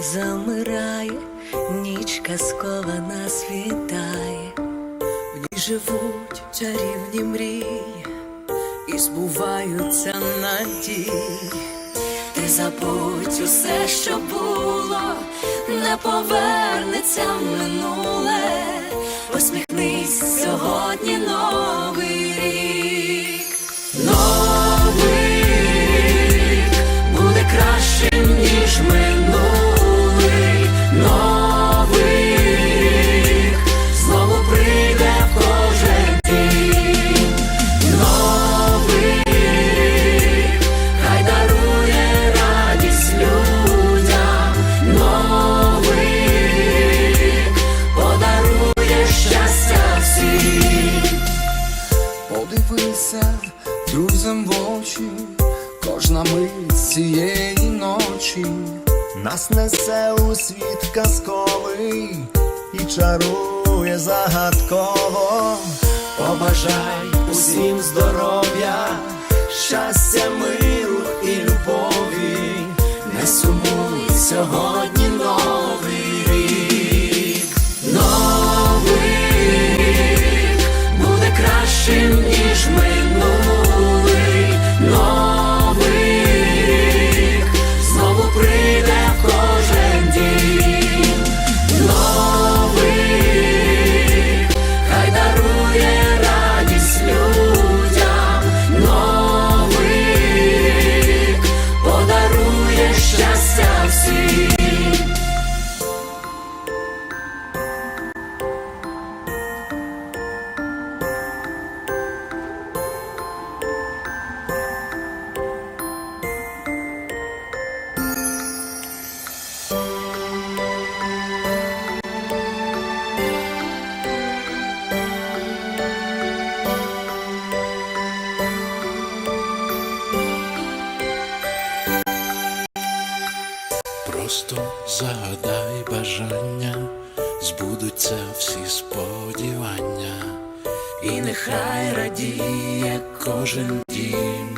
замирає, ніч казкова нас вітає, в ній живуть чарівні мрії і збуваються надії. Ти забудь усе, що було, не повернеться в минуле, посміхнись в очі, кожна мить цієї ночі Нас несе у світ казковий і чарує загадково. Побажай усім здоров'я, щастя, миру і любові. Не сумуй сьогодні Просто загадай бажання, збудуться всі сподівання, і нехай радіє кожен дім.